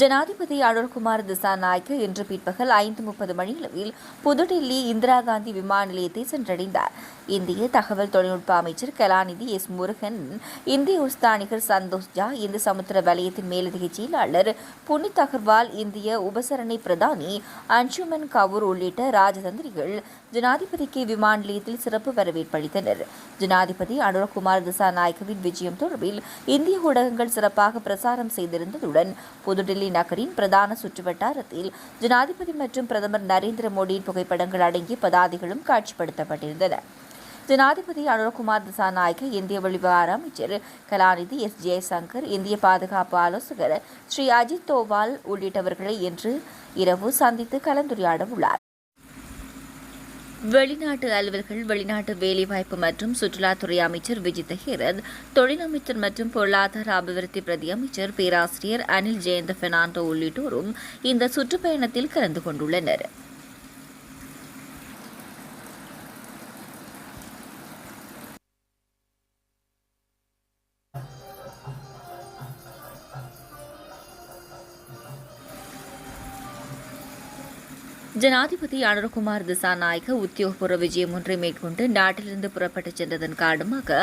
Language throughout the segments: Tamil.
ஜனாதிபதி அனுர்குமார் திசாநாயக்க இன்று பிற்பகல் ஐந்து முப்பது மணியளவில் புதுடில்லி இந்திரா காந்தி விமான நிலையத்தை சென்றடைந்தார். இந்திய தகவல் தொழில்நுட்ப அமைச்சர் கலாநிதி எஸ் முருகன் இந்திய உஸ்தானிகர் சந்தோஷ் ஜா இந்து சமுத்திர வலயத்தின் மேலதிக செயலாளர் புனித் அகர்வால் இந்திய உபசரணை பிரதானி அன்சுமன் கவுர் உள்ளிட்ட ராஜதந்திரிகள் ஜனாதிபதிக்கு விமான நிலையத்தில் சிறப்பு வரவேற்பு அளித்தனர். ஜனாதிபதி அனுரகுமார் திசாநாயக்கவின் விஜயம் தொடர்பில் இந்திய ஊடகங்கள் சிறப்பாக பிரசாரம் செய்திருந்ததுடன் புதுடில்லி நகரின் பிரதான சுற்றுவட்டாரத்தில் ஜனாதிபதி மற்றும் பிரதமர் நரேந்திர மோடியின் புகைப்படங்கள் அடங்கிய பதாதைகளும் காட்சிப்படுத்தப்பட்டிருந்தன. ஜனாதிபதி அனுரகுமார் திசாநாயக்க இந்திய வெளிவிவகார அமைச்சர் கலாநிதி எஸ். ஜெயசங்கர் இந்திய பாதுகாப்பு ஆலோசகர் ஸ்ரீ அஜித் தோவால் உள்ளிட்டவர்களை இன்று இரவு சந்தித்து கலந்துரையாட உள்ளார் வெளிநாட்டு அலுவல்கள் வெளிநாட்டு வேலைவாய்ப்பு மற்றும் சுற்றுலாத்துறை அமைச்சர் விஜித் ஹேரத் தொழில் அமைச்சர் மற்றும் பொருளாதார அபிவிருத்தி பிரதி அமைச்சர் பேராசிரியர் அனில் ஜெயந்த பெர்னாண்டோ உள்ளிட்டோரும் இந்த சுற்றுப்பயணத்தில் கலந்து கொண்டுள்ளனர். ஜனாதிபதி அனுரகுமார் திசாநாயக உத்தியோகபூர்வ விஜயம் ஒன்றை மேற்கொண்டு நாட்டிலிருந்து புறப்பட்டுச் சென்றதன் காரணமாக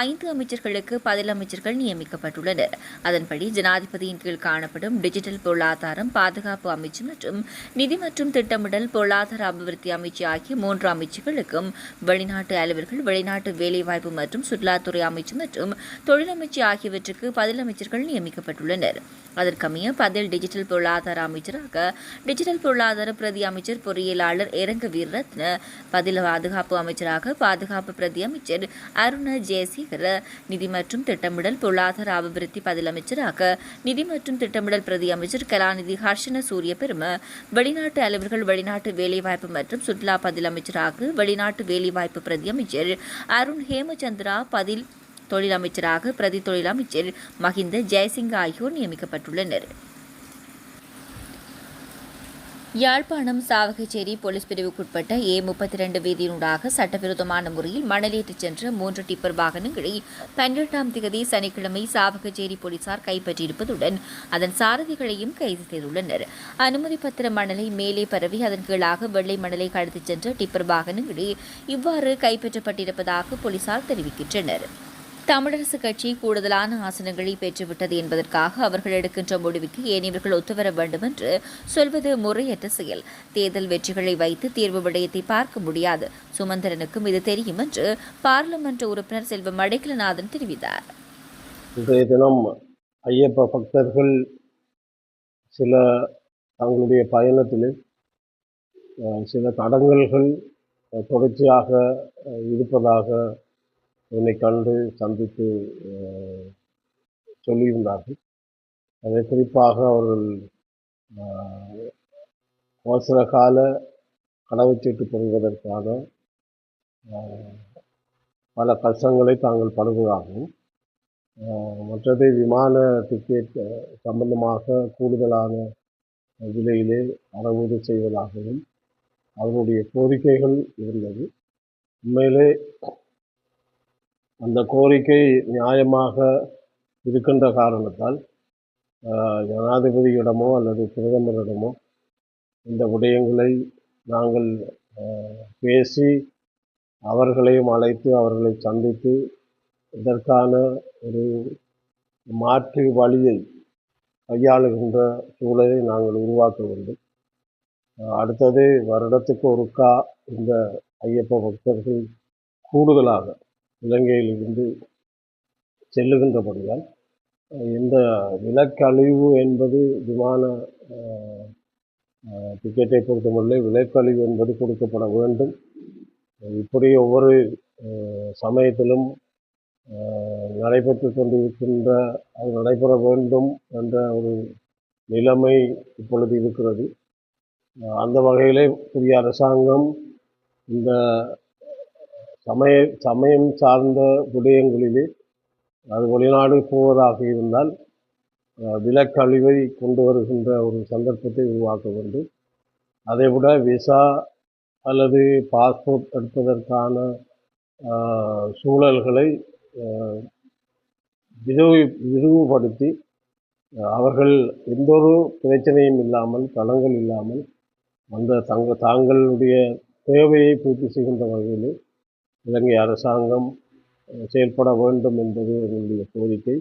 ஐந்து அமைச்சர்களுக்கு பதில் அமைச்சர்கள் நியமிக்கப்பட்டுள்ளனர். அதன்படி ஜனாதிபதியின் கீழ் காணப்படும் டிஜிட்டல் பொருளாதாரம் பாதுகாப்பு அமைச்சு மற்றும் நிதி மற்றும் திட்டமிடல் பொருளாதார அபிவிருத்தி அமைச்சு ஆகிய மூன்று அமைச்சுகளுக்கும் வெளிநாட்டு அலுவல்கள் வெளிநாட்டு வேலைவாய்ப்பு மற்றும் சுற்றுலாத்துறை அமைச்சு மற்றும் தொழிலமைச்சு ஆகியவற்றுக்கு பதில் அமைச்சர்கள் நியமிக்கப்பட்டுள்ளனர். அதற்கமைய பதில் டிஜிட்டல் பொருளாதார அமைச்சராக டிஜிட்டல் பொருளாதார பிரதி அமைச்சர் பொறியியலாளர் இரங்க வீரரத்ன பதில் பாதுகாப்பு அமைச்சராக பாதுகாப்பு பிரதி அமைச்சர் அருண ஜெயசேகர நிதி மற்றும் திட்டமிடல் பொருளாதார அபிவிருத்தி பதில் அமைச்சராக நிதி மற்றும் திட்டமிடல் பிரதி அமைச்சர் கலாநிதி ஹர்ஷன சூரிய பெரும வெளிநாட்டு அலுவலர்கள் வெளிநாட்டு வேலைவாய்ப்பு மற்றும் சுற்றுலா பதில் அமைச்சராக வெளிநாட்டு வேலைவாய்ப்பு பிரதி அமைச்சர் அருண் ஹேமச்சந்திரா பதில் தொழில் அமைச்சராக பிரதி தொழில் அமைச்சர் மஹிந்த ஜெயசிங் ஆகியோர் நியமிக்கப்பட்டுள்ளனர். யாழ்ப்பாணம் சாவகச்சேரி போலீஸ் பிரிவுக்குட்பட்ட ஏ முப்பத்தி ரெண்டு வீதியினூடாக சட்டவிரோதமான முறையில் மணலேற்றிச் சென்ற மூன்று டிப்பர் வாகனங்களை பன்னிரெண்டாம் திகதி சனிக்கிழமை சாவகச்சேரி போலீசார் கைப்பற்றியிருப்பதுடன் அதன் சாரதிகளையும் கைது செய்துள்ளனர். அனுமதி பத்திர மணலை மேலே பரவி அதன் கீழாக வெள்ளை மணலை கடத்திச் சென்ற டிப்பர் வாகனங்களே இவ்வாறு கைப்பற்றப்பட்டிருப்பதாக போலீசார் தெரிவிக்கின்றனர். தமிழரசு கட்சி கூடுதலான ஆசனங்களை பெற்றுவிட்டது என்பதற்காக அவர்கள் எடுக்கின்ற முடிவுக்கு ஏனையவர்கள் ஒத்துவர வேண்டும் என்று சொல்வது முறையற்ற செயல். தேர்தல் வெற்றிகளை வைத்து தீர்வு விடயத்தை பார்க்க முடியாது. சுமந்திரனுக்கும் இது தெரியும் என்று பாராளுமன்ற உறுப்பினர் செல்வம் அடைக்கலநாதன் தெரிவித்தார். இன்றைய தினம் ஐயப்ப பக்தர்கள் சில தங்களுடைய பயணத்தில் சில தடங்கல்கள் தொடர்ச்சியாக இருப்பதாக என்னை கண்டு சந்தித்து சொல்லியிருந்தார்கள். அதை குறிப்பாக அவர்கள் அவசர கால கடவுச்சீட்டு பெறுவதற்கான பல கஷ்டங்களை தாங்கள் படுவதாகவும் மற்றது விமான டிக்கெட் சம்பந்தமாக கூடுதலான விலையிலே அறவீடு செய்வதாகவும் அவருடைய கோரிக்கைகள் இருந்தது. உண்மையிலே அந்த கோரிக்கை நியாயமாக இருக்கின்ற காரணத்தால் ஜனாதிபதியிடமோ அல்லது பிரதமரிடமோ இந்த விடயங்களை நாங்கள் பேசி அவர்களையும் அழைத்து அவர்களை சந்தித்து இதற்கான ஒரு மாற்று வழியை கையாளுகின்ற சூழலை நாங்கள் உருவாக்க வேண்டும். அடுத்தது வருடத்துக்கு ஒருக்கா இந்த ஐயப்ப பக்தர்கள் கூடுதலாக இலங்கையிலிருந்து செல்லுகின்றபடியால் இந்த விலக்கழிவு என்பது விமான டிக்கெட்டை பொறுத்தமல்ல விலக்கழிவு என்பது கொடுக்கப்பட வேண்டும். இப்படி ஒவ்வொரு சமயத்திலும் நடைபெற்று கொண்டிருக்கின்ற அது நடைபெற வேண்டும் என்ற ஒரு நிலைமை இப்பொழுது இருக்கிறது. அந்த வகையிலே புதிய அரசாங்கம் இந்த சமய சமயம் சார்ந்த விடயங்களிலே அது வெளிநாடு போவதாக இருந்தால் விலக்கழிவை கொண்டு வருகின்ற ஒரு சந்தர்ப்பத்தை உருவாக்க வேண்டும். அதைவிட விசா அல்லது பாஸ்போர்ட் எடுப்பதற்கான சூழல்களை விரிவு விரிவுபடுத்தி அவர்கள் எந்த ஒரு பிரச்சனையும் இல்லாமல் தளங்கள் இல்லாமல் அந்த தங்க தாங்களுடைய தேவையை பூர்த்தி செய்கின்ற வகையில் இலங்கை அரசாங்கம் செயல்பட வேண்டும் என்பது என்னுடைய கோரிக்கை.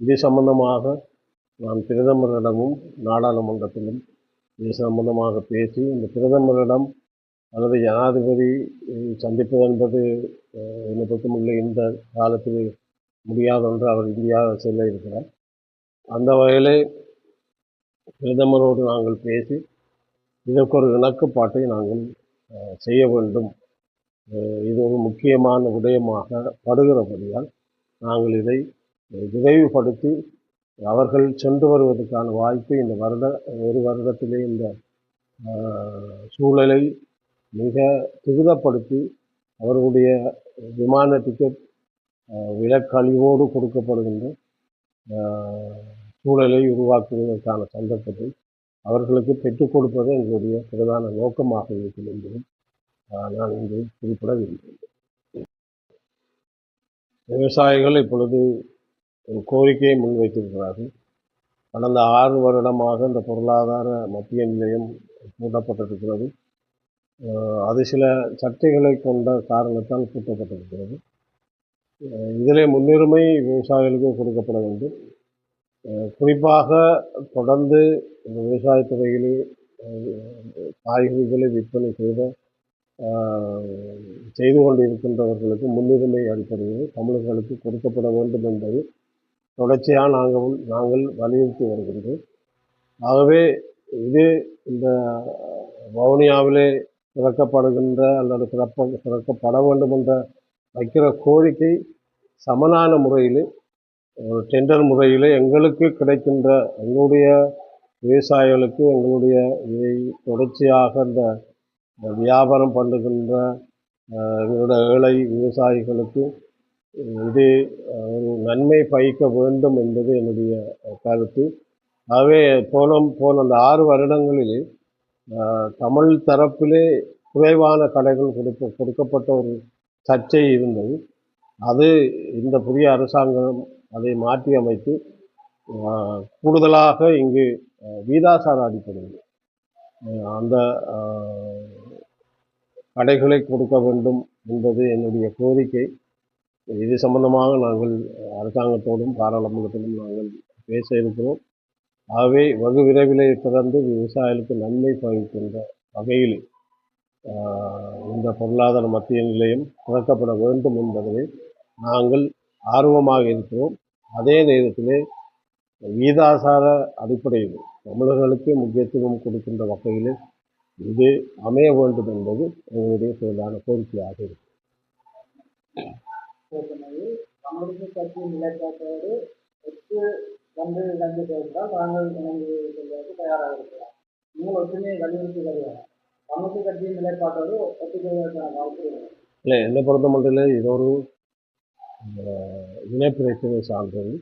இது சம்பந்தமாக நான் பிரதமரிடமும் நாடாளுமன்றத்திலும் இது சம்பந்தமாக பேசி இந்த பிரதமரிடம் அல்லது ஜனாதிபதி சந்திப்பது என்பது என்னை பொறுத்தமுள்ள இந்த காலத்தில் முடியாத ஒன்று. அவர் இந்தியா செல்ல இருக்கிறார். அந்த வகையிலே பிரதமரோடு நாங்கள் பேசி இதற்கொரு இணக்கப்பாட்டை நாங்கள் செய்ய வேண்டும். இது ஒரு முக்கியமான விடயமாக படுகிறபடியால் நாங்கள் இதை விரைவுபடுத்தி அவர்கள் சென்று வருவதற்கான வாய்ப்பு இந்த வருட ஒரு வருடத்திலே இந்த சூழலை மிக துரிதப்படுத்தி அவர்களுடைய விமான டிக்கெட் விலக்கழிவோடு கொடுக்கப்படுகின்ற சூழலை உருவாக்குவதற்கான சந்தர்ப்பத்தை அவர்களுக்கு பெற்றுக் கொடுப்பது எங்களுடைய பிரதான நோக்கமாக இருக்கும் என்பதும் ஆனால் நான் இங்கு குறிப்பிட விரும்புகிறேன் விவசாயிகள் இப்பொழுது ஒரு கோரிக்கையை முன்வைத்திருக்கிறார்கள். கடந்த ஆறு வருடமாக இந்த பொருளாதார மத்திய நிலையம் பூட்டப்பட்டிருக்கிறது. அது சில சர்ச்சைகளை கொண்ட காரணத்தால் பூட்டப்பட்டிருக்கிறது. இதிலே முன்னுரிமை விவசாயிகளுக்கு கொடுக்கப்பட வேண்டும். குறிப்பாக தொடர்ந்து இந்த விவசாயத்துறையிலே காய்கறிகளை விற்பனை செய்த செய்து கொண்டிருக்கின்றவர்களுக்கு முன்னுரிமை அடிப்படையில் தமிழர்களுக்கு கொடுக்கப்பட வேண்டும் என்பது தொடர்ச்சியாக நாங்கள் நாங்கள் வலியுறுத்தி வருகின்றோம். ஆகவே இது இந்த வவுனியாவிலே திறக்கப்படுகின்ற அல்லது திறப்ப திறக்கப்பட வேண்டும் என்ற வைக்கிற கோரிக்கை சமனான முறையில் ஒரு டெண்டர் முறையில் எங்களுக்கு கிடைக்கின்ற எங்களுடைய விவசாயிகளுக்கு எங்களுடைய இதை தொடர்ச்சியாக இந்த வியாபாரம் பண்ணுகின்ற எங்களோட ஏழை விவசாயிகளுக்கு இது ஒரு நன்மை பயக்க வேண்டும் என்பது என்னுடைய கருத்து. ஆகவே போன போன அந்த ஆறு வருடங்களில் தமிழ் தரப்பிலே குறைவான கடைகள் கொடுக்க கொடுக்கப்பட்ட ஒரு சர்ச்சை இருந்தது. அது இந்த புதிய அரசாங்கம் அதை மாற்றி அமைத்து கூடுதலாக இங்கு வீதாசார அடிப்படையில் அந்த கடைகளை கொடுக்க வேண்டும் என்பது என்னுடைய கோரிக்கை. இது சம்பந்தமாக நாங்கள் அரசாங்கத்தோடும் பாராளுமன்றத்திலும் நாங்கள் பேச இருக்கிறோம். ஆகவே வெகு விரைவிலே தொடர்ந்து விவசாயிகளுக்கு நன்மை பயக்கின்ற வகையில் இந்த பொருளாதார மத்திய நிலையம் திறக்கப்பட வேண்டும் என்பதை நாங்கள் ஆர்வமாக இருக்கிறோம். அதே நேரத்திலே வீதாசார அடிப்படையில் தமிழர்களுக்கு முக்கியத்துவம் கொடுக்கின்ற வகையில் இது அமைய வேண்டும் என்பது எங்களுடைய பிரதான கோரிக்கையாக இருக்கும் இல்லை. என்னை பொறுத்த மட்டும் இது ஒரு அஹ், இனப்பிரச்சனை சார்ந்தது.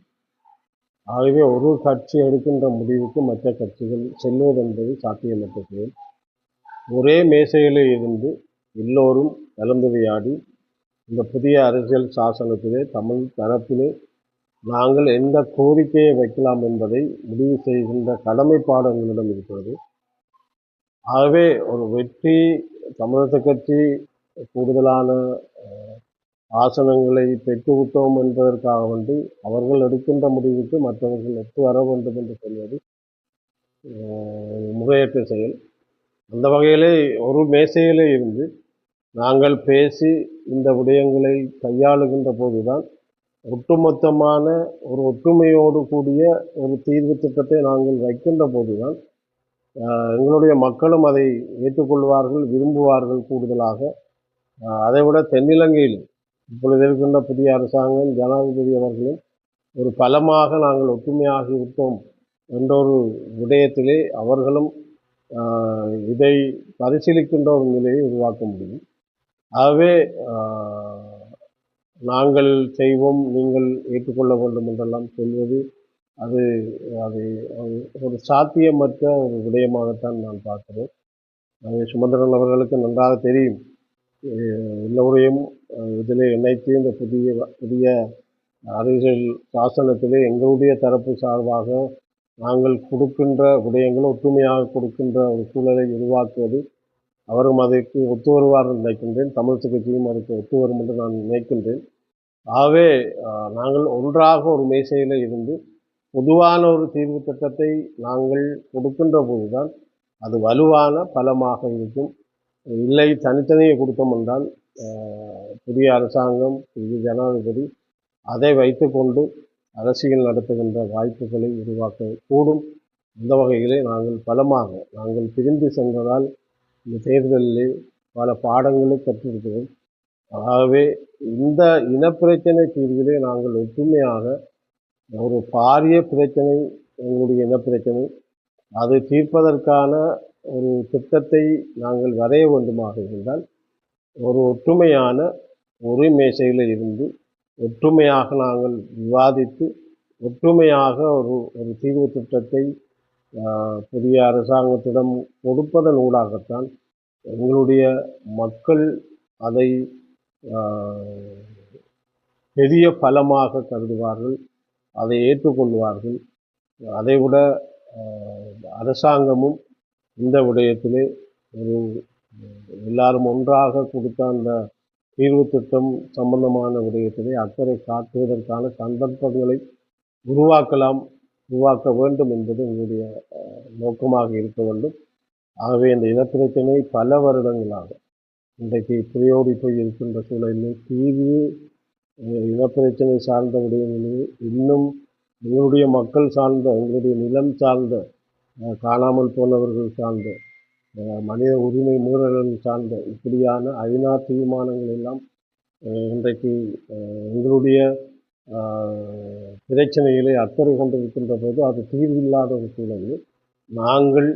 ஆகவே ஒரு கட்சி எடுக்கின்ற முடிவுக்கு மற்ற கட்சிகள் செல்வது என்பது சாத்தியமற்ற செயல் ஒரே மேசையிலே இருந்து எல்லோரும் கலந்துரையாடி இந்த புதிய அரசியல் சாசனத்திலே தமிழ் தரப்பிலே நாங்கள் எந்த கோரிக்கையை வைக்கலாம் என்பதை முடிவு செய்கின்ற கடமைப்பாடு எங்களிடம் இருக்கிறது. ஆகவே ஒரு வெற்றி தமிழக கட்சி கூடுதலான ஆசனங்களை பெற்றுவிட்டோம் என்பதற்காக வேண்டி அவர்கள் எடுக்கின்ற முடிவுக்கு மற்றவர்கள் ஒத்து வர வேண்டும் என்று சொல்வது முறையற்ற செயல். அந்த வகையிலே ஒரு மேசையிலே இருந்து நாங்கள் பேசி இந்த விடயங்களை கையாளுகின்ற போதுதான் ஒட்டுமொத்தமான ஒரு ஒற்றுமையோடு கூடிய ஒரு தீர்வு திட்டத்தை நாங்கள் வைக்கின்ற போதுதான் எங்களுடைய மக்களும் அதை ஏற்றுக்கொள்வார்கள் விரும்புவார்கள் கூடுதலாக. அதைவிட தென்னிலங்கையில் இப்பொழுது இருக்கின்ற புதிய அரசாங்கம் ஜனாதிபதி அவர்களும் ஒரு பலமாக நாங்கள் ஒற்றுமையாக இருப்போம் என்ற ஒரு விடயத்திலே அவர்களும் இதை பரிசீலிக்கின்ற ஒரு நிலையை உருவாக்க முடியும். ஆகவே நாங்கள் செய்வோம் நீங்கள் ஏற்றுக்கொள்ள வேண்டும் என்றெல்லாம் சொல்வது அது அது ஒரு சாத்தியமற்ற ஒரு விடயமாகத்தான் நான் பார்க்கிறேன். சுமந்திரன் அவர்களுக்கு நன்றாக தெரியும். எல்லோரையும் இதில் இணைத்து இந்த புதிய புதிய அரசியல் சாசனத்திலே எங்களுடைய தரப்பு சார்பாக நாங்கள் கொடுக்கின்ற விடயங்களை ஒற்றுமையாக கொடுக்கின்ற ஒரு சூழலை உருவாக்குவது. அவரும் அதற்கு ஒத்து வருவார் என்று நினைக்கின்றேன். தமிழ் கட்சியும் அதற்கு ஒத்து வரும் என்று நான் நினைக்கின்றேன். ஆகவே நாங்கள் ஒன்றாக ஒரு மேசையில் இருந்து பொதுவான ஒரு தீர்வு திட்டத்தை நாங்கள் கொடுக்கின்ற போதுதான் அது வலுவான பலமாக இருக்கும். இல்லை தனித்தனியை கொடுத்தோம் என்றால் புதிய அரசாங்கம் புதிய ஜனாதிபதி அதை வைத்துக்கொண்டு அரசியல் நடத்துகின்ற வாய்ப்புகளை உருவாக்க கூடும். இந்த வகையிலே நாங்கள் பலமாக நாங்கள் பிரிந்து சென்றதால் இந்த தேர்தலிலே பல பாடங்களை கற்றிருக்கிறோம். ஆகவே இந்த இனப்பிரச்சனை தீர்விலே நாங்கள் ஒற்றுமையாக ஒரு பாரிய பிரச்சனை எங்களுடைய இனப்பிரச்சனை அதை தீர்ப்பதற்கான ஒரு திட்டத்தை நாங்கள் வரைய வேண்டுமாக இருந்தால் ஒரு ஒற்றுமையான ஒரு மேசையில் இருந்து ஒற்றுமையாக நாங்கள் விவாதித்து ஒற்றுமையாக ஒரு ஒரு தீர்வு திட்டத்தை புதிய அரசாங்கத்திடம் கொடுப்பதன் ஊடாகத்தான் எங்களுடைய மக்கள் அதை பெரிய பலமாக கருதுவார்கள் அதை ஏற்றுக்கொள்வார்கள். அதைவிட அரசாங்கமும் இந்த விடயத்திலே ஒரு எல்லாரும் ஒன்றாக கொடுத்த அந்த தீர்வு திட்டம் சம்பந்தமான விடயத்திலே அக்கறை காட்டுவதற்கான சந்தர்ப்பங்களை உருவாக்கலாம் உருவாக்க வேண்டும் என்பது உங்களுடைய நோக்கமாக இருக்க வேண்டும். ஆகவே இந்த இனப்பிரச்சனை பல வருடங்களாக இன்றைக்கு புரியோடி போய் இருக்கின்ற சூழலில் தீர்வு இனப்பிரச்சனை சார்ந்த விடயங்களில் இன்னும் எங்களுடைய மக்கள் சார்ந்த எங்களுடைய நிலம் சார்ந்த காணாமல் போனவர்கள் சார்ந்த மனித உரிமை மீறல்கள் சார்ந்த இப்படியான ஐநா தீர்மானங்கள் எல்லாம் இன்றைக்கு எங்களுடைய பிரச்சனைகளை அக்கறை கொண்டிருக்கின்ற போது அது தீர்வில்லாத ஒரு சூழலில் நாங்கள்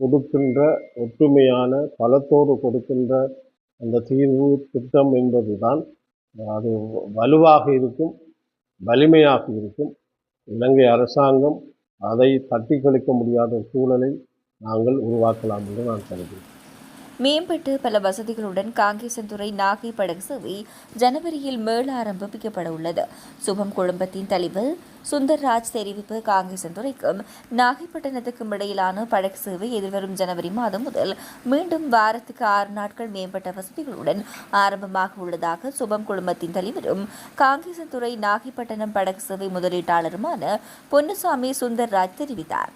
கொடுக்கின்ற ஒற்றுமையான பலத்தோடு கொடுக்கின்ற அந்த தீர்வு திட்டம் என்பதுதான் அது வலுவாக இருக்கும் வலிமையாக இருக்கும். இலங்கை அரசாங்கம் அதை தட்டி கழிக்க முடியாத சூழலை நாங்கள் உருவாக்கலாம் என்று நான் கருதுகிறேன். மேம்பட்டு பல வசதிகளுடன் காங்கேசன்துறை நாகை படகு சேவை ஜனவரியில் மீள ஆரம்பிக்கப்பட உள்ளது. சுபம் குடும்பத்தின் தலைவர் சுந்தர்ராஜ் தெரிவிப்பு காங்கேசன்துறைக்கும் நாகைப்பட்டினத்துக்கும் இடையிலான படகு சேவை எதிர்வரும் ஜனவரி மாதம் முதல் மீண்டும் வாரத்துக்கு ஆறு நாட்கள் மேம்பட்ட வசதிகளுடன் ஆரம்பமாக உள்ளதாக சுபம் குழுமத்தின் தலைவரும் காங்கேசன்துறை நாகைப்பட்டினம் படகு சேவை முதலீட்டாளருமான பொன்னுசாமி சுந்தர்ராஜ் தெரிவித்தார்.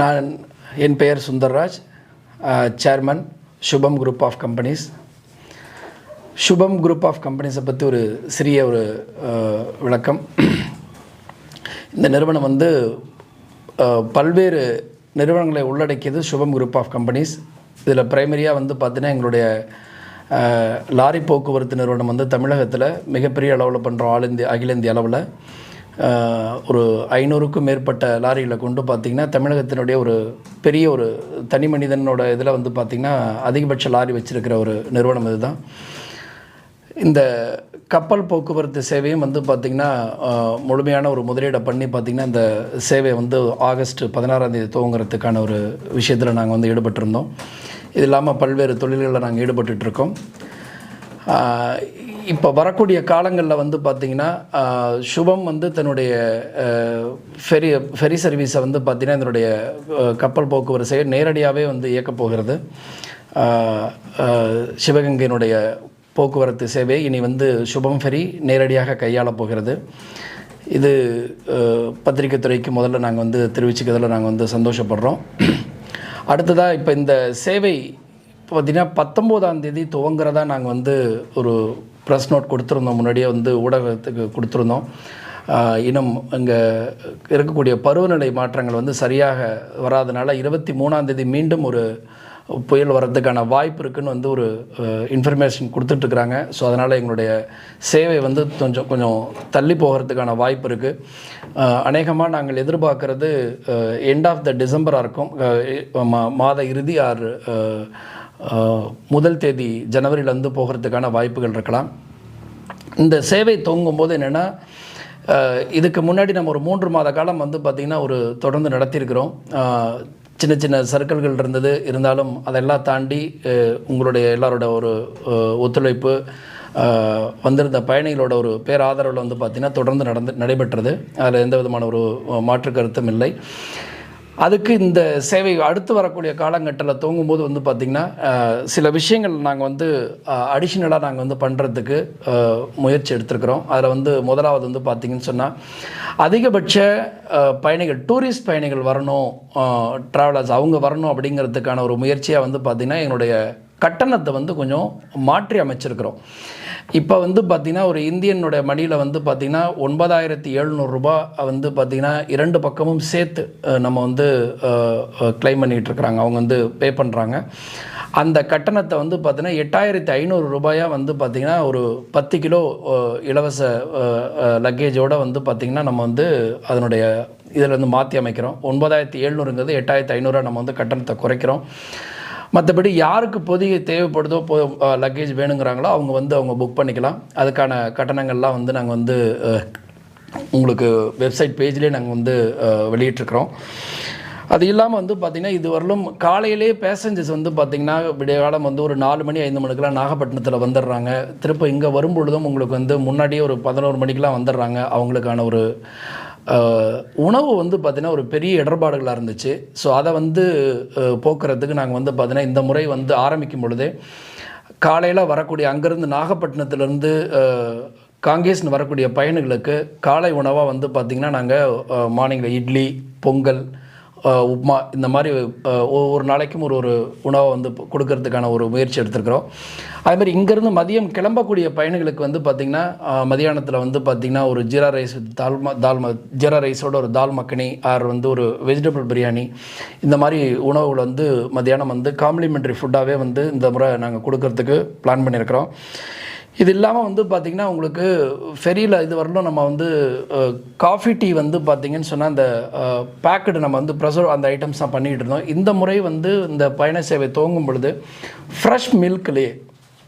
நான் என் பெயர் Sundarraj chairman Subham group of companies Subham group of கம்பெனிஸை பற்றி ஒரு சிறிய ஒரு விளக்கம். இந்த நிறுவனம் வந்து பல்வேறு நிறுவனங்களை உள்ளடக்கியது சுபம் குரூப் ஆஃப் கம்பெனிஸ் இதில் ப்ரைமரியாக வந்து பார்த்தீங்கன்னா எங்களுடைய லாரி போக்குவரத்து நிறுவனம் வந்து தமிழகத்தில் மிகப்பெரிய அளவில் பண்ணுறோம் ஆல் இந்திய அகில இந்திய அளவில். ஒரு ஐநூறுக்கும் மேற்பட்ட லாரிகளை கொண்டு பார்த்திங்கன்னா தமிழகத்தினுடைய ஒரு பெரிய ஒரு தனி மனிதனோட இதில் வந்து பார்த்திங்கன்னா அதிகபட்ச லாரி வச்சுருக்கிற ஒரு நிறுவனம் இதுதான். இந்த கப்பல் போக்குவரத்து சேவையும் வந்து பார்த்திங்கன்னா முழுமையான ஒரு முதலீடை பண்ணி பார்த்திங்கன்னா இந்த சேவை வந்து ஆகஸ்ட் பதினாறாம் தேதி துவங்குறதுக்கான ஒரு விஷயத்தில் நாங்கள் வந்து ஈடுபட்டிருந்தோம். இது இல்லாமல் பல்வேறு தொழில்களில் நாங்கள் ஈடுபட்டுட்ருக்கோம் இப்போ வரக்கூடிய காலங்களில் வந்து பார்த்திங்கன்னா சுபம் வந்து தன்னுடைய ஃபெரி ஃபெரி சர்வீஸை வந்து பார்த்திங்கன்னா இதனுடைய கப்பல் போக்குவரத்து சேவை நேரடியாகவே வந்து இயக்கப் போகிறது. சிவகங்கையினுடைய போக்குவரத்து சேவை இனி வந்து சுபம் ஃபெரி நேரடியாக கையாளப் போகிறது. இது பத்திரிகை துறைக்கு முதல்ல நாங்கள் வந்து தெரிவிச்சுக்கிறதுல நாங்கள் வந்து சந்தோஷப்படுறோம். அடுத்ததாக இப்போ இந்த சேவை இப்போ பார்த்திங்கன்னா பத்தொம்போதாம் தேதி துவங்குறதா நாங்கள் வந்து ஒரு ப்ரெஸ் நோட் கொடுத்துருந்தோம். முன்னாடியே வந்து ஊடகத்துக்கு கொடுத்துருந்தோம். இன்னும் இங்கே இருக்கக்கூடிய பருவநிலை மாற்றங்கள் வந்து சரியாக வராதனால இருபத்தி மூணாந்தேதி மீண்டும் ஒரு புயல் வர்றதுக்கான வாய்ப்பு இருக்குன்னு வந்து ஒரு இன்ஃபர்மேஷன் கொடுத்துட்ருக்குறாங்க. ஸோ அதனால் எங்களுடைய சேவை வந்து கொஞ்சம் கொஞ்சம் தள்ளி போகிறதுக்கான வாய்ப்பு இருக்குது அநேகமாக நாங்கள் எதிர்பார்க்குறது எண்ட் ஆஃப் த டிசம்பராக இருக்கும். மாத இறுதி ஆறு முதல் தேதி ஜனவரியிலேருந்து போகிறதுக்கான வாய்ப்புகள் இருக்கலாம். இந்த சேவை துவங்கும்போது என்னென்னா இதுக்கு முன்னாடி நம்ம ஒரு மூன்று மாத காலம் வந்து பார்த்திங்கன்னா ஒரு தொடர்ந்து நடத்தியிருக்கிறோம். சின்ன சின்ன சர்க்கிள்கள் இருந்தது. இருந்தாலும் அதெல்லாம் தாண்டி உங்களுடைய எல்லாரோட ஒரு ஒத்துழைப்பு வந்திருந்த பயணிகளோட ஒரு பேராதரவில் வந்து பார்த்திங்கன்னா தொடர்ந்து நடந்து நடைபெற்றது. அதில் எந்த விதமான ஒரு மாற்று கருத்தும் இல்லை. அதுக்கு இந்த சேவை அடுத்து வரக்கூடிய காலகட்டத்தில் தூங்கும்போது வந்து பார்த்திங்கன்னா சில விஷயங்கள் நாங்கள் வந்து அடிஷ்னலாக நாங்கள் வந்து பண்ணுறதுக்கு முயற்சி எடுத்துருக்குறோம். அதில் வந்து முதலாவது வந்து பார்த்திங்கன்னு சொன்னால் அதிகபட்ச பயணிகள் டூரிஸ்ட் பயணிகள் வரணும் ட்ராவலர்ஸ் அவங்க வரணும் அப்படிங்கிறதுக்கான ஒரு முயற்சியாக வந்து பார்த்திங்கன்னா எங்களுடைய கட்டணத்தை வந்து கொஞ்சம் மாற்றி அமைச்சிருக்கிறோம். இப்போ வந்து பார்த்திங்கன்னா ஒரு இந்தியனுடைய மணியில் வந்து பார்த்திங்கன்னா ஒன்பதாயிரத்தி எழுநூறுரூபா வந்து பார்த்திங்கன்னா இரண்டு பக்கமும் சேர்த்து நம்ம வந்து க்ளைம் பண்ணிகிட்டு இருக்கிறாங்க. அவங்க வந்து பே பண்ணுறாங்க அந்த கட்டணத்தை வந்து பார்த்திங்கன்னா எட்டாயிரத்தி ஐநூறு ரூபாயாக வந்து பார்த்திங்கன்னா ஒரு பத்து கிலோ இலவச லக்கேஜோடு வந்து பார்த்திங்கன்னா நம்ம வந்து அதனுடைய இதில் வந்து மாற்றி அமைக்கிறோம். ஒன்பதாயிரத்தி எழுநூறுங்கிறது எட்டாயிரத்தி ஐநூறுரூவா நம்ம வந்து கட்டணத்தை குறைக்கிறோம். மற்றபடி யாருக்கு பொதிகை தேவைப்படுதோ போ லக்கேஜ் வேணுங்கிறாங்களோ அவங்க வந்து அவங்க புக் பண்ணிக்கலாம். அதுக்கான கட்டணங்கள்லாம் வந்து நாங்கள் வந்து உங்களுக்கு வெப்சைட் பேஜ்லேயே நாங்கள் வந்து வெளியிட்ருக்குறோம் அது இல்லாமல் வந்து பார்த்திங்கன்னா இதுவரையிலும் காலையிலே பேசஞ்சர்ஸ் வந்து பார்த்திங்கன்னா விடியகாலம் வந்து ஒரு நாலு மணி ஐந்து மணிக்கெலாம் நாகப்பட்டினத்தில் வந்துடுறாங்க. திரும்ப இங்கே வரும்பொழுதும் உங்களுக்கு வந்து முன்னாடியே ஒரு பதினோரு மணிக்கெலாம் வந்துடுறாங்க. அவங்களுக்கான ஒரு உணவு வந்து பார்த்திங்கன்னா ஒரு பெரிய இடர்பாடுகளாக இருந்துச்சு. ஸோ அதை வந்து போக்குறதுக்கு நாங்கள் வந்து பார்த்திங்கன்னா இந்த முறை வந்து ஆரம்பிக்கும் பொழுதே காலையில் வரக்கூடிய அங்கேருந்து நாகப்பட்டினத்துலேருந்து காங்கேஸ்னு வரக்கூடிய பயணிகளுக்கு காலை உணவாக வந்து பார்த்திங்கன்னா நாங்கள் மார்னிங்கில் இட்லி பொங்கல் உப்மா இந்த மாதிரி ஒவ்வொரு நாளைக்கும் ஒரு ஒரு உணவை வந்து கொடுக்கறதுக்கான ஒரு முயற்சி எடுத்திருக்கிறோம். அதேமாதிரி இங்கேருந்து மதியம் கிளம்பக்கூடிய பயணிகளுக்கு வந்து பார்த்திங்கன்னா மதியானத்தில் வந்து பார்த்திங்கன்னா ஒரு ஜீரா ரைஸ் தால் தால் ம ஜீரா ரைஸோட ஒரு தால் மக்கனி ஆர் வந்து ஒரு வெஜிடபிள் பிரியாணி இந்த மாதிரி உணவுகள் வந்து மதியானம் வந்து காம்ப்ளிமெண்ட்ரி ஃபுட்டாகவே வந்து இந்த முறை நாங்கள் கொடுக்கறதுக்கு பிளான் பண்ணியிருக்கிறோம் இது இல்லாமல் வந்து பார்த்திங்கன்னா உங்களுக்கு ஃபெரியில் இது வரலும் நம்ம வந்து காஃபி டீ வந்து பார்த்திங்கன்னு சொன்னால் அந்த பேக்கெட் நம்ம வந்து ப்ரெசர்வ் அந்த ஐட்டம்ஸ் தான் பண்ணிக்கிட்டு இருந்தோம். இந்த முறை வந்து இந்த பயண சேவை துவங்கும் பொழுது ஃப்ரெஷ் மில்க்லேயே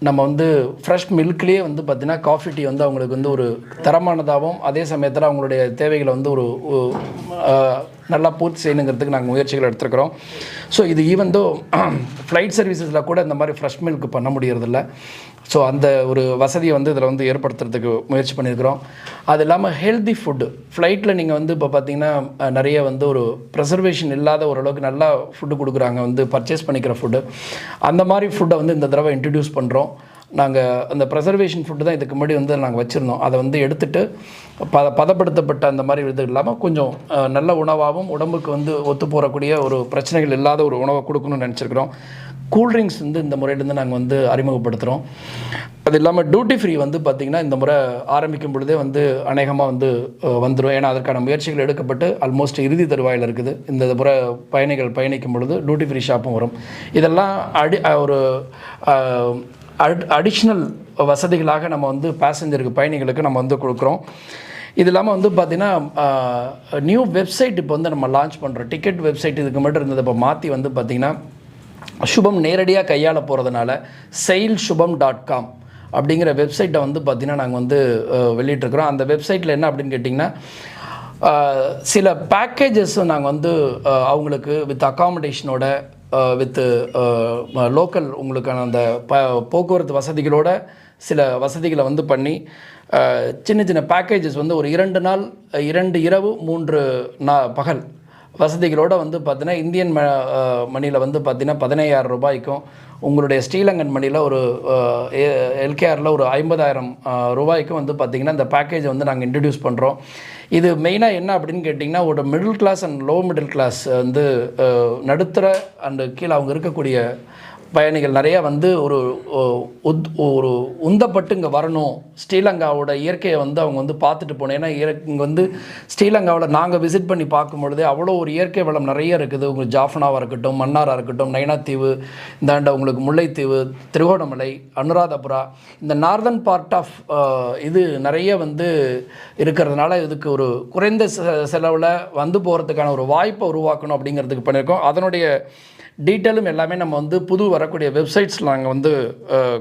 நம்ம வந்து ஃப்ரெஷ் மில்க்லேயே வந்து பார்த்திங்கன்னா காஃபி டீ வந்து அவங்களுக்கு வந்து ஒரு தரமானதாகவும் அதே சமயத்தில் அவங்களுடைய தேவைகளை வந்து ஒரு நல்லா பூர்த்தி செய்யணுங்கிறதுக்கு நாங்கள் முயற்சிகள் எடுத்துருக்குறோம். ஸோ இது ஈவன் தோ ஃப்ளைட் சர்வீசஸில் கூட இந்த மாதிரி ஃப்ரெஷ் மில்க் பண்ண முடியறதில்ல. ஸோ அந்த ஒரு வசதியை வந்து இதில் வந்து ஏற்படுத்துறதுக்கு முயற்சி பண்ணியிருக்கிறோம். அது இல்லாமல் ஹெல்தி ஃபுட்டு ஃப்ளைட்டில் நீங்கள் வந்து இப்போ பார்த்தீங்கன்னா நிறைய வந்து ஒரு ப்ரெசர்வேஷன் இல்லாத ஓரளவுக்கு நல்லா ஃபுட்டு கொடுக்குறாங்க வந்து பர்ச்சேஸ் பண்ணிக்கிற ஃபுட்டு அந்த மாதிரி ஃபுட்டை வந்து இந்த தடவை இன்ட்ரடியூஸ் பண்ணுறோம் நாங்கள் அந்த ப்ரெசர்வேஷன் ஃபுட்டு தான் இதுக்கு முன்னாடி வந்து நாங்கள் வச்சுருந்தோம். அதை வந்து எடுத்துட்டு பத பதப்படுத்தப்பட்ட அந்த மாதிரி இது இல்லாமல் கொஞ்சம் நல்ல உணவாகவும் உடம்புக்கு வந்து ஒத்து போகக்கூடிய ஒரு பிரச்சனைகள் இல்லாத ஒரு உணவை கொடுக்கணும்னு நினச்சிருக்கிறோம். கூல்ட்ரிங்க்ஸ் வந்து இந்த முறையிலேருந்து நாங்கள் வந்து அறிமுகப்படுத்துகிறோம் அது இல்லாமல் டியூட்டி ஃப்ரீ வந்து பார்த்திங்கன்னா இந்த முறை ஆரம்பிக்கும் பொழுதே வந்து அநேகமாக வந்து வந்துடும் ஏன்னா அதற்கான முயற்சிகள் எடுக்கப்பட்டு ஆல்மோஸ்ட் இறுதி தருவாயில் இருக்குது. இந்த முறை பயணிகள் பயணிக்கும் பொழுது டியூட்டி ஃப்ரீ ஷாப்பும் வரும். இதெல்லாம் அடி ஒரு அடிஷ்னல் வசதிகளாக நம்ம வந்து பேசஞ்சருக்கு பயணிகளுக்கு நம்ம வந்து கொடுக்குறோம். இது இல்லாமல் வந்து பார்த்திங்கன்னா நியூ வெப்சைட் இப்போ வந்து நம்ம லான்ச் பண்ணுறோம் டிக்கெட் வெப்சைட் இதுக்கு மட்டும் இருந்தது இப்போ மாற்றி வந்து பார்த்திங்கன்னா சுபம் நேரடியாக கையாள போகிறதுனால செயல் சுபம் டாட் காம் அப்படிங்கிற வெப்சைட்டை வந்து பார்த்திங்கன்னா நாங்கள் வந்து வெளியிட்ருக்குறோம் அந்த வெப்சைட்டில் என்ன அப்படின்னு கேட்டிங்கன்னா சில பேக்கேஜஸ் நாங்கள் வந்து அவங்களுக்கு வித் அக்காமடேஷனோட வித்து லோக்கல் உங்களுக்கான அந்த ப போக்குவரத்து வசதிகளோட சில வசதிகளை வந்து பண்ணி சின்ன சின்ன பேக்கேஜஸ் வந்து ஒரு இரண்டு நாள் இரண்டு இரவு மூன்று நா பகல் வசதிகளோடு வந்து பார்த்தீங்கன்னா இந்தியன் ம மணியில் வந்து பார்த்தீங்கன்னா பதினையாயிரம் ரூபாய்க்கும் உங்களுடைய ஸ்ரீலங்கன் மணியில் ஒரு எல்கேஆரில் ஒரு ஐம்பதாயிரம் ரூபாய்க்கும் வந்து பார்த்திங்கன்னா இந்த பேக்கேஜை வந்து நாங்கள் இன்ட்ரடியூஸ் பண்ணுறோம் இது மெயினாக என்ன அப்படின்னு கேட்டிங்கன்னா ஒரு middle class and low middle class வந்து நடுத்தர அண்டு கீழே அவங்க இருக்கக்கூடிய பயணிகள் நிறையா வந்து ஒரு உத்- ஒரு உந்தப்பட்டு இங்கே வரணும். ஸ்ரீலங்காவோட இயற்கையை வந்து அவங்க வந்து பார்த்துட்டு போனோம் ஏன்னா இங்கே வந்து ஸ்ரீலங்காவில் நாங்கள் விசிட் பண்ணி பார்க்கும்பொழுது அவ்வளோ ஒரு இயற்கை வளம் நிறைய இருக்குது. உங்களுக்கு ஜாஃபனாவாக இருக்கட்டும் மன்னாராக இருக்கட்டும் நைனாத்தீவு இந்தாண்ட உங்களுக்கு முல்லைத்தீவு திருகோணமலை அனுராதபுரா. இந்த நார்தன் பார்ட் ஆஃப் இது நிறைய வந்து இருக்கிறதுனால இதுக்கு ஒரு குறைந்த செலவில் வந்து போகிறதுக்கான ஒரு வாய்ப்பை உருவாக்கணும் அப்படிங்கிறதுக்கு பண்ணியிருக்கோம். அதனுடைய டீட்டெயிலும் எல்லாமே நம்ம வந்து புது வரக்கூடிய வெப்சைட்ஸில் நாங்கள் வந்து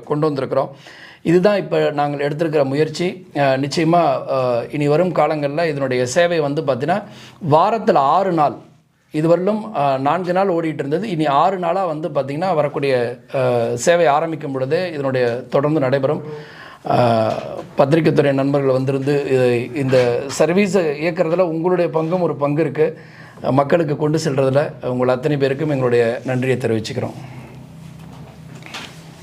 கொண்டு வந்திருக்கிறோம். இதுதான் இப்போ நாங்கள் எடுத்திருக்கிற முயற்சி. நிச்சயமாக இனி வரும் காலங்களில் இதனுடைய சேவை வந்து பார்த்திங்கன்னா வாரத்தில் ஆறு நாள். இதுவரையிலும் நான்கு நாள் ஓடிட்டு இருந்தது. இனி ஆறு நாளாக வந்து பார்த்திங்கன்னா வரக்கூடிய சேவை ஆரம்பிக்கும் பொழுதே இதனுடைய தொடர்ந்து நடைபெறும். பத்திரிகைத்துறை நண்பர்கள் வந்திருந்து இது- இந்த சர்வீஸை இயக்கிறதுல உங்களுடைய பங்கும் ஒரு பங்கு இருக்குது மக்களுக்கு கொண்டு செல்றதுல உங்கள் அத்தனை பேருக்கும் எங்களுடைய நன்றியை தெரிவிச்சுக்கிறோம்.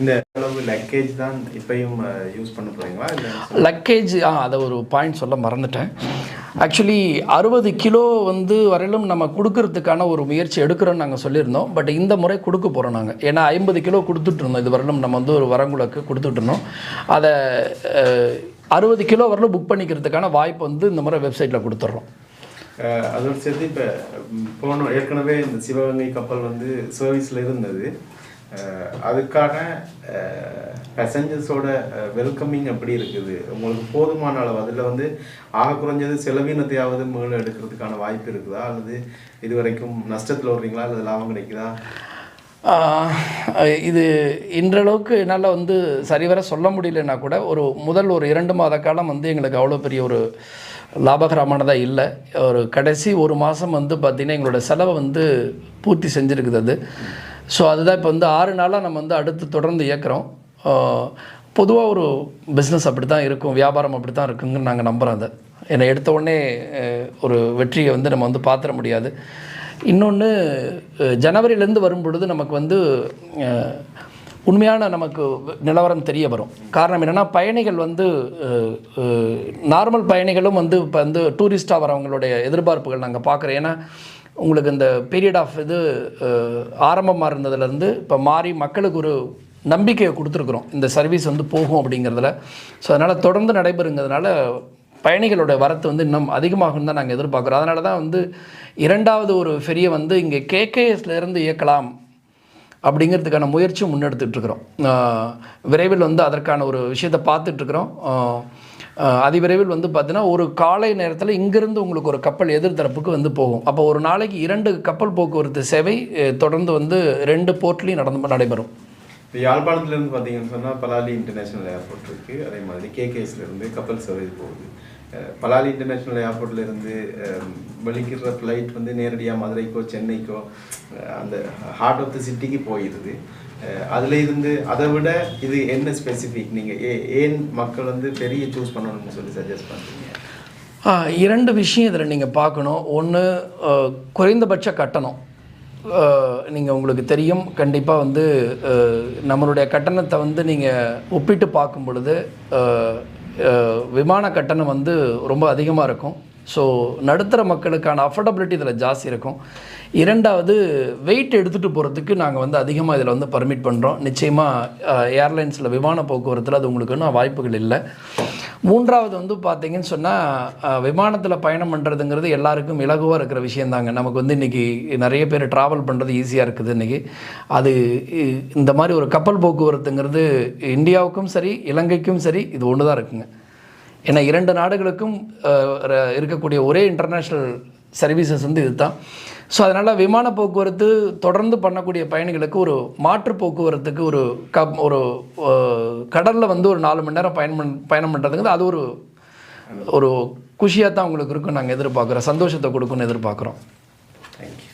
இந்த அளவு லக்கேஜ் தான் இப்பயும் யூஸ் பண்ண போறீங்களா? இல்லை லக்கேஜ் ஆ அதை ஒரு பாயிண்ட் சொல்ல மறந்துட்டேன். ஆக்சுவலி அறுபது கிலோ வந்து வரையிலும் நம்ம கொடுக்கறதுக்கான ஒரு முயற்சி எடுக்கிறோம்னு நாங்கள் சொல்லியிருந்தோம். பட் இந்த முறை கொடுக்க போகிறோம் நாங்கள் ஏன்னா ஐம்பது கிலோ கொடுத்துட்டு இருந்தோம். இது வரலும் நம்ம வந்து ஒரு வரங்குலக்கு கொடுத்துட்டு இருந்தோம். அதை அறுபது கிலோ வரலும் புக் பண்ணிக்கிறதுக்கான வாய்ப்பு வந்து இந்த முறை வெப்சைட்டில் கொடுத்துட்றோம். அதோட சேர்த்து இப்போ போன ஏற்கனவே இந்த சிவகங்கை கப்பல் வந்து சர்வீஸில் இருந்தது. அதுக்கான பேசஞ்சர்ஸோட வெல்கமிங் எப்படி இருக்குது? உங்களுக்கு போதுமான அளவு அதில் வந்து ஆக குறைஞ்சது செலவினத்தையாவது மேலே எடுக்கிறதுக்கான வாய்ப்பு இருக்குதா? அல்லது இது வரைக்கும் நஷ்டத்தில் வர்றீங்களா அல்லது லாபம் கிடைக்குதா? இது இன்றளவுக்கு என்னால் வந்து சரிவர சொல்ல முடியலன்னா கூட ஒரு முதல் ஒரு இரண்டு மாத காலம் வந்து எங்களுக்கு அவ்வளோ பெரிய ஒரு லாபகரமானதாக இல்லை. ஒரு கடைசி ஒரு மாதம் வந்து பார்த்திங்கன்னா எங்களோட செலவை வந்து பூர்த்தி செஞ்சுருக்குது அது. ஸோ அதுதான் இப்போ வந்து ஆறு நாளாக நம்ம வந்து அடுத்து தொடர்ந்து இயக்குறோம். பொதுவாக ஒரு பிஸ்னஸ் அப்படி தான் இருக்கும். வியாபாரம் அப்படி தான் இருக்குங்கன்னு நாங்கள் நம்புகிறோம் அதை. என்னை எடுத்த உடனே ஒரு வெற்றியை வந்து நம்ம வந்து பார்த்துட முடியாது. இன்னொன்று ஜனவரியிலேருந்து வரும் பொழுது நமக்கு வந்து உண்மையான நமக்கு நிலவரம் தெரிய வரும். காரணம் என்னென்னா பயணிகள் வந்து நார்மல் பயணிகளும் வந்து இப்போ வந்து டூரிஸ்ட்டாக வரவங்களுடைய எதிர்பார்ப்புகள் நாங்கள் பார்க்குறோம். ஏன்னா உங்களுக்கு இந்த பீரியட் ஆஃப் இது ஆரம்பமாக இருந்ததுலேருந்து இப்போ மாறி மக்களுக்கு ஒரு நம்பிக்கையை கொடுத்துருக்குறோம். இந்த சர்வீஸ் வந்து போகும் அப்படிங்கிறதுல. ஸோ அதனால் தொடர்ந்து நடைபெறுங்கிறதுனால பயணிகளோட வரத்து வந்து இன்னும் அதிகமாகும் தான் நாங்கள் எதிர்பார்க்குறோம். அதனால தான் வந்து இரண்டாவது ஒரு ஃபெரியை வந்து இங்கே கேகேஎஸ்லேருந்து இயக்கலாம் அப்படிங்கிறதுக்கான முயற்சியும் முன்னெடுத்துட்ருக்குறோம். விரைவில் வந்து அதற்கான ஒரு விஷயத்தை பார்த்துட்ருக்குறோம். அதிவிரைவில் வந்து பார்த்தீங்கன்னா ஒரு காலை நேரத்தில் இங்கிருந்து உங்களுக்கு ஒரு கப்பல் எதிர்த்தரப்புக்கு வந்து போகும். அப்போ ஒரு நாளைக்கு இரண்டு கப்பல் போக்குவரத்து சேவை தொடர்ந்து வந்து ரெண்டு போர்ட்லேயும் நடந்து நடைபெறும். இப்போ யாழ்ப்பாணத்துலேருந்து பார்த்தீங்கன்னு சொன்னால் பலாலி இன்டர்நேஷ்னல் ஏர்போர்ட் இருக்குது அதே மாதிரி கேகேஎஸ்லேருந்து கப்பல் சர்வீஸ் போகுது. பலாலி இன்டர்நேஷ்னல் ஏர்போர்ட்டில் இருந்து வலிக்கிற ஃப்ளைட் வந்து நேரடியாக மதுரைக்கோ சென்னைக்கோ அந்த ஹார்ட் ஆஃப் த சிட்டிக்கு போயிடுது அதில் இருந்து அதை விட இது என்ன ஸ்பெசிஃபிக் நீங்கள் ஏ ஏன் மக்கள் வந்து பெரிய சூஸ் பண்ணணும்னு சொல்லி சஜஸ்ட் பண்ணுறீங்க இரண்டு விஷயம் இதில் நீங்கள் பார்க்கணும். ஒன்று குறைந்தபட்ச கட்டணம். நீங்கள் உங்களுக்கு தெரியும். கண்டிப்பாக வந்து நம்மளுடைய கட்டணத்தை வந்து நீங்கள் ஒப்பிட்டு பார்க்கும் பொழுது விமான கட்டணம் வந்து ரொம்ப அதிகமாக இருக்கும். ஸோ நடுத்தர மக்களுக்கான அஃபோர்டபிலிட்டி இதில் ஜாஸ்தி இருக்கும். இரண்டாவது வெயிட் எடுத்துகிட்டு போகிறதுக்கு நாங்கள் வந்து அதிகமாக இதில் வந்து பர்மிட் பண்ணுறோம் நிச்சயமாக ஏர்லைன்ஸில் விமான போக்குவரத்தில் அது உங்களுக்கு இன்னும் வாய்ப்புகள் இல்லை. மூன்றாவது வந்து பார்த்தீங்கன்னு சொன்னால் விமானத்தில் பயணம் பண்ணுறதுங்கிறது எல்லாருக்கும் இலகுவாக இருக்கிற விஷயந்தாங்க. நமக்கு வந்து இன்றைக்கி நிறைய பேர் ட்ராவல் பண்ணுறது ஈஸியாக இருக்குது இன்றைக்கி அது இ- இந்த மாதிரி ஒரு கப்பல் போக்குவரத்துங்கிறது இந்தியாவுக்கும் சரி இலங்கைக்கும் சரி இது ஒன்று தான் இருக்குங்க. ஏன்னா இரண்டு நாடுகளுக்கும் இருக்கக்கூடிய ஒரே இன்டர்நேஷ்னல் சர்வீசஸ் வந்து இதுதான். ஸோ அதனால் விமான போக்குவரத்து தொடர்ந்து பண்ணக்கூடிய பயணிகளுக்கு ஒரு மாற்று போக்குவரத்துக்கு ஒரு கப் ஒரு கடலில் வந்து ஒரு நாலு மணி நேரம் பயணம் பயணம் பண்ணுறதுங்கிறது அது ஒரு ஒரு குஷியாக தான் உங்களுக்கு இருக்கும் நாங்கள் எதிர்பார்க்குறோம். சந்தோஷத்தை கொடுக்குன்னு எதிர்பார்க்குறோம். தேங்க்யூ